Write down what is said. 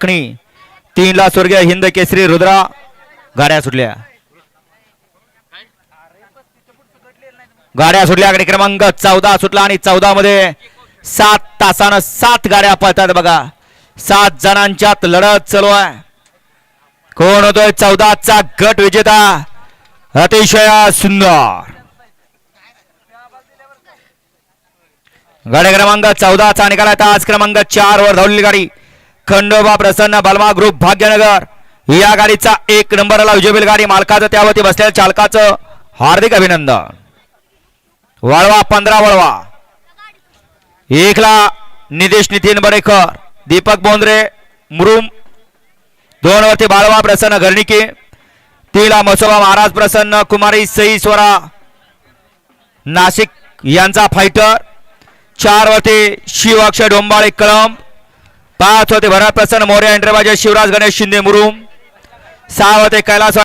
चाकणी. तीनला स्वर्गीय हिंद केसरी रुद्रा. गाड्या सुटल्या. गाड्या सुटल्या. गाडी क्रमांक चौदा सुटला आणि चौदा मध्ये सात तासानं सात गाड्या पळतात बघा. सात जणांच्यात लढत चालू आहे. कोण होतोय चौदाचा गट विजेता? अतिशय सुंदर. गाड्या क्रमांक चौदाचा निकाल आहे तास क्रमांक चार वर धावलेली गाडी. खंडोबा प्रसन्न बलमा ग्रुप भाग्यनगर. या गाडीचा एक नंबरला विजेबल गाडी मालकाचं त्यावरती बसलेल्या चालकाचं हार्दिक अभिनंदन. वळवा पंधरा वळवा. एकला निदेश नितीन बरेकर दीपक बोंद्रे मुरुम. दोन वरती बाळवा प्रसन्न घरणिके. तीनला मसोबा महाराज प्रसन्न कुमारी सई स्वरा नाशिक यांचा फायटर चार वरती शिव अक्षय डोंबाळे कळंब. पाच होते भरत प्रसन्न मोरे एंट्रेबाजे शिवराज गणेश शिंदे मुरुम. सहा होते कैलास